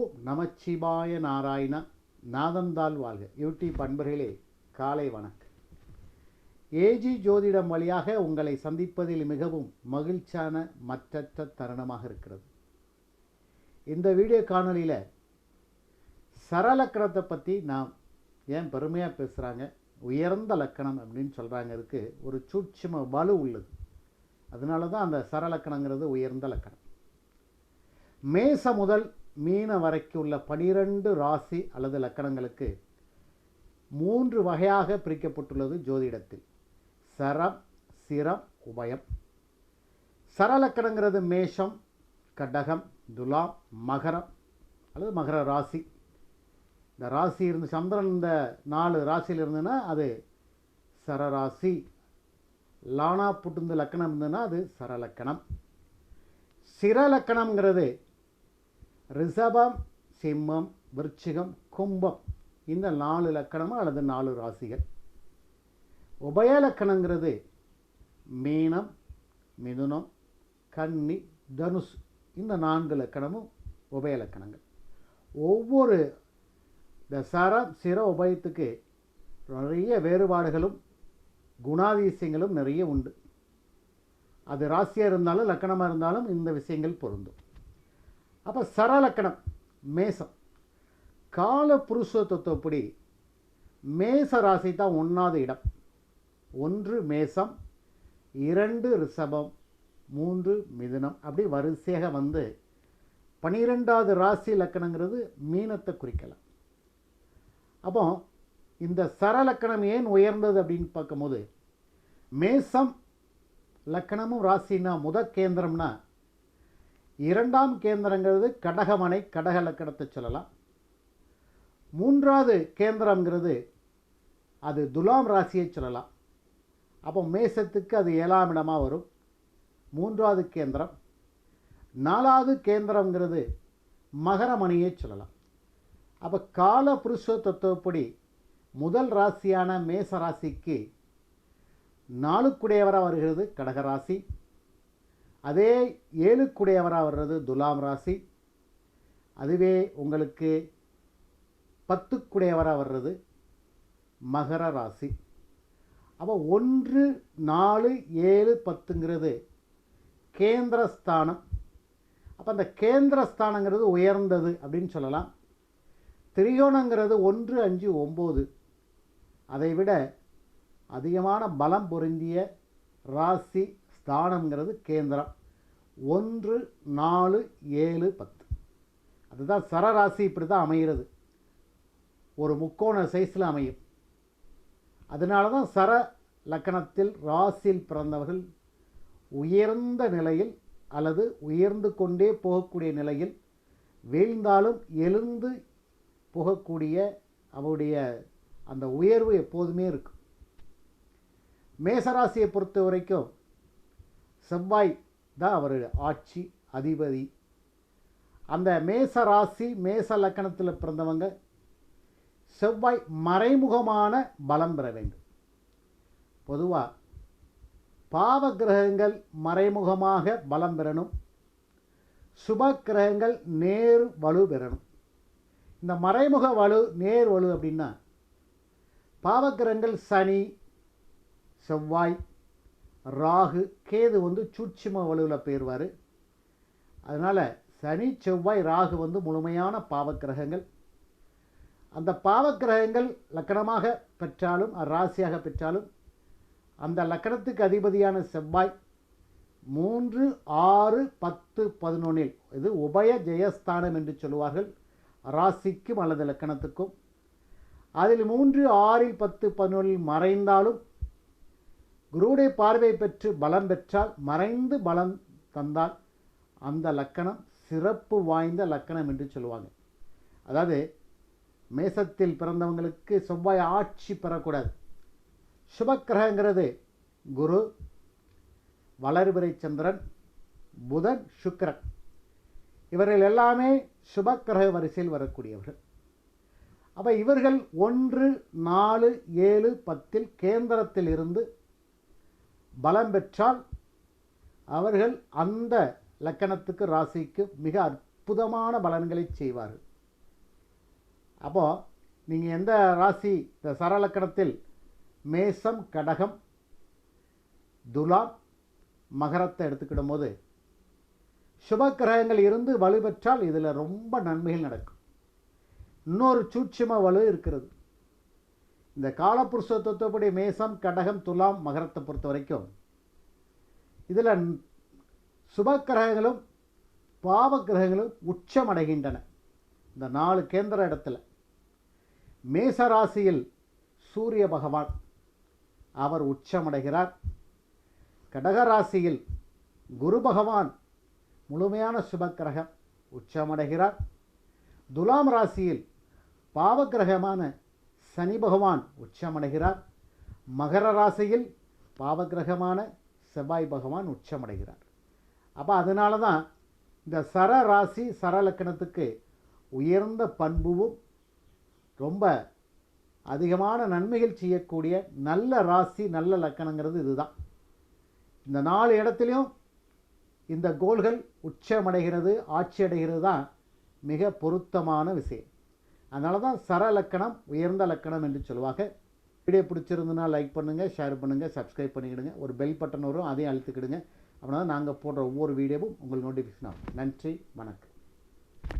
ஓம் நமச்சிவாய நாராயண நாதந்தால் வாழ்க. யூடியூப் அன்பர்களே காலை வணக்கம். ஏஜி ஜோதிடம் வழியாக உங்களை சந்திப்பதில் மிகவும் மகிழ்ச்சியான மற்றற்ற தருணமாக இருக்கிறது. இந்த வீடியோ காணொலியில் சரலக்கணத்தை பற்றி நாம் ஏன் பெருமையாக பேசுகிறாங்க உயர்ந்த லக்கணம் அப்படின்னு சொல்கிறாங்க இதுக்கு ஒரு சூட்சும வலு உள்ளது. அதனால தான் அந்த சரலக்கணங்கிறது உயர்ந்த லக்கணம். மேச முதல் மீன வரைக்கும் உள்ள பனிரெண்டு ராசி அல்லது லக்கணங்களுக்கு மூன்று வகையாக பிரிக்கப்பட்டுள்ளது ஜோதிடத்தில். சரம் சிரம் உபயம். சரலக்கணங்கிறது மேஷம் கடகம் துலாம் மகரம் அல்லது மகர ராசி. இந்த ராசி இருந்து சந்திரன் இந்த நாலு ராசியில் இருந்ததுன்னா அது சரராசி லானா புட்டுந்து லக்கணம் இருந்ததுன்னா அது சரலக்கணம் சிரலக்கணம்ங்கிறது ரிஷபம் சிம்மம் விருச்சிகம் கும்பம். இந்த நாலு லக்கணமும் அல்லது நாலு ராசிகள். உபய லக்கணங்கிறது மீனம் மிதுனம் கன்னி தனுஷ் இந்த நான்கு லக்கணமும் உபய லக்கணங்கள் ஒவ்வொரு இந்த சரம் சிர உபயத்துக்கு நிறைய வேறுபாடுகளும் குணாதிசயங்களும் நிறைய உண்டு. அது ராசியாக இருந்தாலும் லக்கணமாக இருந்தாலும் இந்த விஷயங்கள் பொருந்தும். அப்போ சரலக்கணம் மேசம். கால புருஷ தத்துவப்படி மேச ராசி தான் ஒன்றாவது இடம். ஒன்று மேசம் இரண்டு ரிஷபம் மூன்று மிதுனம். அப்படி வரிசையாக வந்து பனிரெண்டாவது ராசி லக்கணங்கிறது மீனத்தை குறிக்கலாம். அப்போ இந்த சரலக்கணம் ஏன் உயர்ந்தது அப்படின்னு பார்க்கும்போது மேசம் லக்கணமும் ராசின்னா முத கேந்திரம்னா இரண்டாம் கேந்திரங்கிறது கடகமனை கடக லக்கணத்தை சொல்லலாம். மூன்றாவது கேந்திரங்கிறது அது துலாம் ராசியை சொல்லலாம். அப்போ மேசத்துக்கு அது ஏழாம் இடமாக வரும். மூன்றாவது கேந்திரம். நாலாவது கேந்திரங்கிறது மகரமணியை சொல்லலாம். அப்போ கால புருஷ தத்துவப்படி முதல் ராசியான மேச ராசிக்கு நாளுக்குடையவராக வருகிறது கடகராசி அதே ஏழுக்குடையவராக வர்றது துலாம் ராசி. அதுவே உங்களுக்கு பத்துக்குடையவராக வர்றது மகர ராசி. அப்போ ஒன்று நாலு ஏழு பத்துங்கிறது கேந்திரஸ்தானம். அப்போ அந்த கேந்திரஸ்தானங்கிறது உயர்ந்தது அப்படின்னு சொல்லலாம். திரிகோணங்கிறது ஒன்று அஞ்சு ஒம்பது. அதை விட அதிகமான பலம் பொருந்திய ராசி ஸ்தானங்கிறது கேந்திரம். ஒன்று நாலு ஏழு பத்து. அதுதான் சரராசி இப்படி தான் அமைகிறது. ஒரு முக்கோண சைஸில் அமையும். அதனால தான் சர லக்கணத்தில் ராசியில் பிறந்தவர்கள் உயர்ந்த நிலையில் அல்லது உயர்ந்து கொண்டே போகக்கூடிய நிலையில் வீழ்ந்தாலும் எழுந்து போகக்கூடிய அவருடைய அந்த உயர்வு எப்போதுமே இருக்கும். மேசராசியை பொறுத்த வரைக்கும் செவ்வாய் தான் அவர் ஆட்சி அதிபதி. அந்த மேச ராசி மேச லக்கணத்தில் பிறந்தவங்க செவ்வாய் மறைமுகமான பலம் பெற வேண்டும். பொதுவாக பாவ கிரகங்கள் மறைமுகமாக பலம் பெறணும். சுப கிரகங்கள் நேர் வலு பெறணும். இந்த மறைமுக வலு நேர் வலு அப்படின்னா பாவக்கிரகங்கள் சனி செவ்வாய் ராகு கேது வந்து சூட்சும வலுவில் போயிடுவார் அதனால் சனி செவ்வாய் ராகு வந்து முழுமையான பாவக்கிரகங்கள். அந்த பாவக்கிரகங்கள் லக்கணமாக பெற்றாலும் ராசியாக பெற்றாலும் அந்த லக்கணத்துக்கு அதிபதியான செவ்வாய் மூன்று ஆறு பத்து பதினொன்றில் இது உபய ஜெயஸ்தானம் என்று சொல்லுவார்கள் ராசிக்கும் அல்லது லக்கணத்துக்கும். அதில் மூன்று ஆறில் பத்து பதினொன்றில் மறைந்தாலும் குருவுடைய பார்வை பெற்று பலம் பெற்றால் மறைந்து பலம் தந்தால் அந்த லக்கணம் சிறப்பு வாய்ந்த லக்கணம் என்று சொல்லுவாங்க. அதாவது மேசத்தில் பிறந்தவங்களுக்கு செவ்வாய் ஆட்சி பெறக்கூடாது. சுபக்கிரகங்கிறது குரு வளர்பிறை சந்திரன் புதன் சுக்கரன். இவர்கள் எல்லாமே சுபக்கிரக வரிசையில் வரக்கூடியவர்கள். அப்போ இவர்கள் ஒன்று நாலு ஏழு பத்தில் கேந்திரத்தில் இருந்து பலம் பெற்றால் அவர்கள் அந்த லக்கணத்துக்கு ராசிக்கு மிக அற்புதமான பலன்களை செய்வார்கள். அப்போது நீங்கள் எந்த ராசி இந்த சரலக்கணத்தில் மேசம் கடகம் துலாம் மகரத்தை எடுத்துக்கிடும் போது சுப கிரகங்கள் இருந்து வலுப்பெற்றால் இதில் ரொம்ப நன்மைகள் நடக்கும். இன்னொரு சூட்சும வலு இருக்கிறது. இந்த காலப்புருஷ தத்துவப்படி மேசம் கடகம் துலாம் மகரத்தை பொறுத்த வரைக்கும் இதில் சுப கிரகங்களும் பாவ கிரகங்களும் உச்சமடைகின்றன. இந்த நாலு கேந்திர இடத்துல. மேச ராசியில் சூரிய பகவான் அவர் உச்சமடைகிறார். கடகராசியில் குரு பகவான் முழுமையான சுபக்கிரகம் உச்சமடைகிறார். துலாம் ராசியில் பாவக்கிரகமான சனி பகவான் உச்சமடைகிறார். மகர ராசியில் பாவகிரகமான செவ்வாய் பகவான் உச்சமடைகிறார். அப்போ அதனால தான் இந்த சர ராசி சரலக்கணத்துக்கு உயர்ந்த பண்புவும் ரொம்ப அதிகமான நன்மைகள் செய்யக்கூடிய நல்ல ராசி நல்ல லக்கணங்கிறது இதுதான். இந்த நாலு இடத்துலையும் இந்த கோள்கள் உச்சமடைகிறது ஆட்சி அடைகிறது தான் மிக பொருத்தமான விஷயம். அதனால தான் சர லக்கணம் உயர்ந்த லக்கணம் என்று சொல்லுவாங்க. வீடியோ பிடிச்சிருந்துன்னா லைக் பண்ணுங்கள் ஷேர் பண்ணுங்கள் சப்ஸ்கிரைப் பண்ணிக்கிடுங்க. ஒரு பெல் பட்டன் வரும் அதையும் அழுத்துக்கிடுங்க. அப்படின்னா நாங்கள் போடுற ஒவ்வொரு வீடியோவும் உங்களுக்கு நோட்டிஃபிகேஷன் ஆகும். நன்றி வணக்கம்.